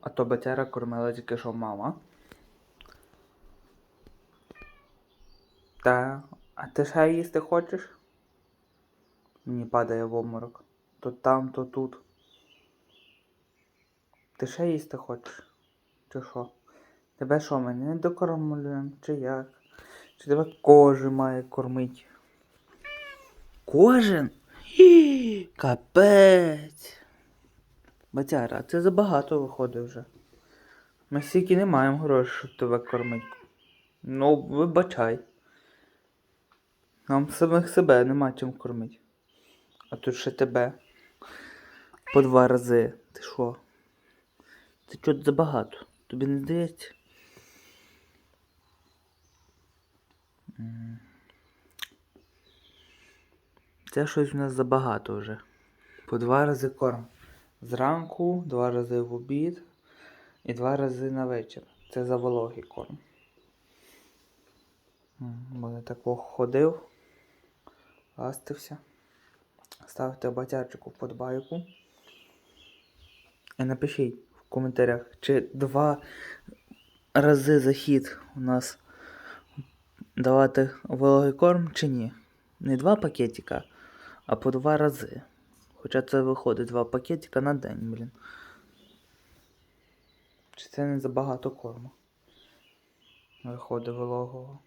А то батяра кормила тільки що мама. Та, а ти ще їсти хочеш? Мені падає в обморок. То там, то тут. Ти ще їсти хочеш? Чи що? Тебе що, ми не докормлюємо? Чи як? Чи тебе кожен має кормить? Кожен? Хі, Капець. Батяра, це забагато виходить вже. Ми стільки не маємо грошей, щоб тебе кормити. Ну, вибачай. Нам самих себе нема чим кормити. А тут ще тебе. По два рази. Ти що? Це чого забагато? Тобі не здається? Це щось в нас забагато вже. По два рази корм. Зранку, два рази в обід і два рази на вечір. Це за вологий корм. М, Бо я так ходив, ластився. Ставте батярчику вподобайку. І напишіть в коментарях, чи два рази захід у нас давати вологий корм чи ні. Не два пакетика, а по два рази. Хоча це виходить два пакетика на день, блін. Чи це не забагато корму? Виходить вологого.